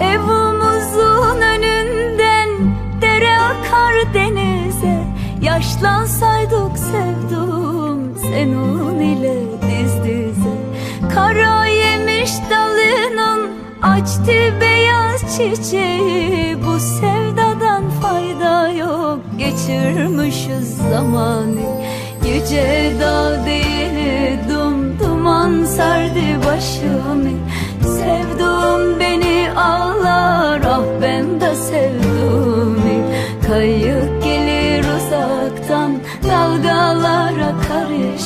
Evimizin önünden dere akar denize. Yaşlansaydık sevdum senin ile diz dize. Kara yemiş dalının açtı beyaz çiçeği. Bu sevdadan fayda yok geçirmişiz zamanı. Gece dağ değil dum duman sardı başımı. Sevdum beni al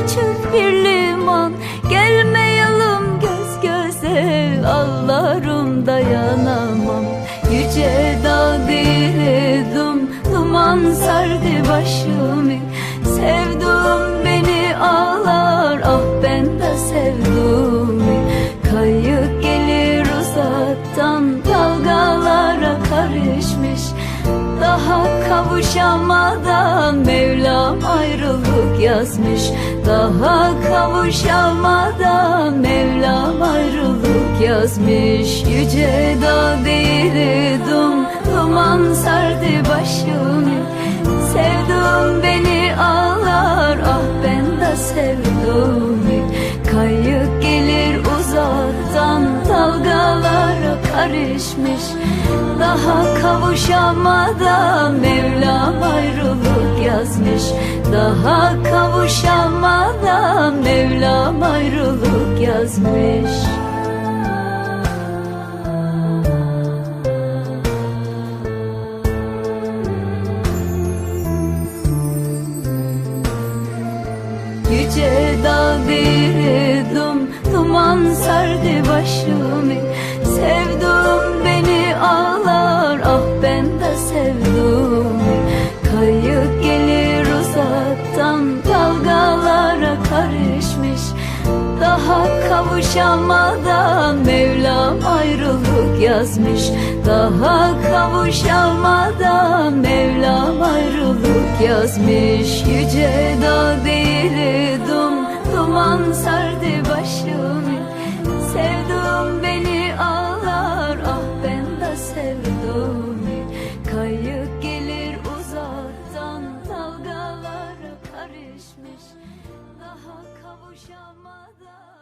küçük bir liman. Gelmeyelim göz göze ağlarım dayanamam. Yüce dağ diledim duman sardı başımı kavuşamadan Mevlam ayrılık yazmış. Daha kavuşamadan Mevlam ayrılık yazmış. Yüce dağ değildim duman sardı başımı Sevduğum beni ağlar ah ben de sevduğumu Kayık gelir uzaktan dalgalara karışmış. Daha kavuşamadan Mevlam yazmış Daha kavuşamadan Mevlam ayrılık yazmış. Yüce dağ Duman sardı başımı. Sevduğum beni ağlar Ah ben de sevduğumu kavuşamadan Mevlam ayrılık yazmış. Daha kavuşamadan Mevlam ayrılık yazmış. Yüce dağ değildim Duman sardı başımı. Sevduğum beni ağlar Ah ben de sevduğumu Kayık gelir uzaktan Dalgalara karışmış. Daha kavuşamadan